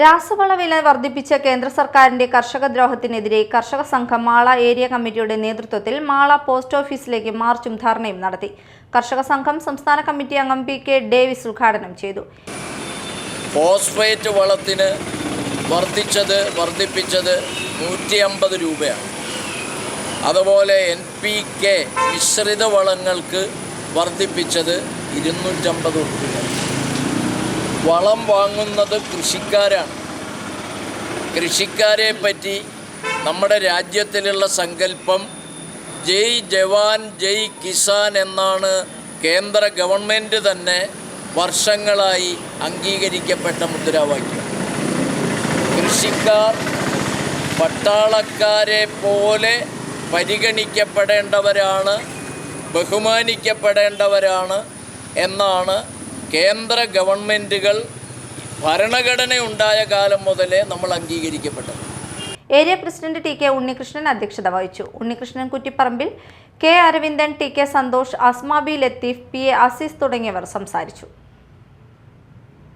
രാസവള വില വർദ്ധിപ്പിച്ച കേന്ദ്ര സർക്കാരിന്റെ കർഷക ദ്രോഹത്തിനെതിരെ കർഷക സംഘം മാള ഏരിയ കമ്മിറ്റിയുടെ നേതൃത്വത്തിൽ മാള പോസ്റ്റ് ഓഫീസിലേക്ക് മാർച്ചും ധർണയും നടത്തി. കർഷക സംഘം സംസ്ഥാന കമ്മിറ്റി അംഗം പി കെ ഡേവിസ് ഉദ്ഘാടനം ചെയ്തു. ഫോസ്ഫേറ്റ് വളത്തിന് വർദ്ധിച്ചത് വർദ്ധിപ്പിച്ചത് നൂറ്റി അമ്പത് രൂപയാണ്. അതുപോലെ എൻ പി കെ മിശ്രിത വളങ്ങൾക്ക് വർദ്ധിപ്പിച്ചത് ഇരുന്നൂറ്റമ്പത് രൂപ വളം വാങ്ങുന്നത് കൃഷിക്കാരാണ്. കൃഷിക്കാരെ പറ്റി നമ്മുടെ രാജ്യത്തിലുള്ള സങ്കല്പം ജയ് ജവാൻ ജയ് കിസാൻ എന്നാണ് കേന്ദ്ര ഗവൺമെന്റ് തന്നെ വർഷങ്ങളായി അംഗീകരിക്കപ്പെട്ട മുദ്രാവാക്യം. കൃഷിക്കാർ പട്ടാളക്കാരെ പോലെ പരിഗണിക്കപ്പെടേണ്ടവരാണ് ബഹുമാനിക്കപ്പെടേണ്ടവരാണ് എന്നാണ് കേന്ദ്ര ഗവൺമെന്റുകൾ ഭരണഘടനയുണ്ടായ കാലം മുതലേ നമ്മൾ അംഗീകരിക്കപ്പെട്ടത്. Area president T K Unnikrishnan അധ്യക്ഷത വഹിച്ചു. Unnikrishnan Kuttiparambil K Aravindan T K Santhosh Asmabi Latheef P A Azeez തുടങ്ങിയവർ സംസാരിച്ചു.